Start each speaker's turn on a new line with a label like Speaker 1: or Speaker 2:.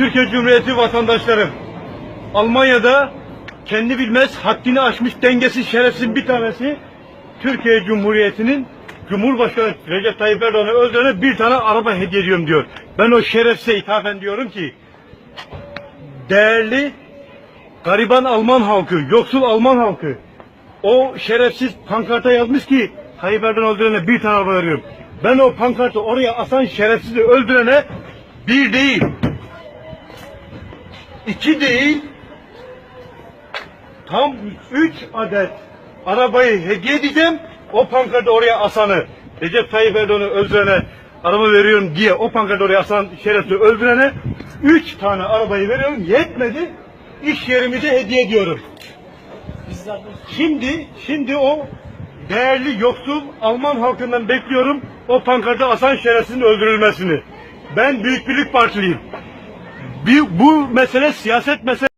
Speaker 1: Türkiye Cumhuriyeti vatandaşlarım. Almanya'da kendi bilmez haddini aşmış dengesiz şerefsiz bir tanesi Türkiye Cumhuriyeti'nin Cumhurbaşkanı Recep Tayyip Erdoğan'ı öldürene bir tane araba hediye ediyorum diyor. Ben o şerefsize ithafen diyorum ki değerli gariban Alman halkı, yoksul Alman halkı o şerefsiz pankarta yazmış ki Tayyip Erdoğan öldürene bir tane araba veriyorum. Ben o pankartı oraya asan şerefsizi öldürene bir değil, iki değil, tam üç adet arabayı hediye edeceğim. O pankartı oraya asanı, Recep Tayyip Erdoğan'ı öldürene araba veriyorum diye o pankartı oraya asan şerefsizi öldürene üç tane arabayı veriyorum. Yetmedi, iş yerimi de hediye ediyorum. Şimdi, şimdi o değerli yoksul Alman halkından bekliyorum o pankartı asan şerefsizin öldürülmesini. Ben Büyük Birlik Partiliyim. Bu mesele siyaset meselesi.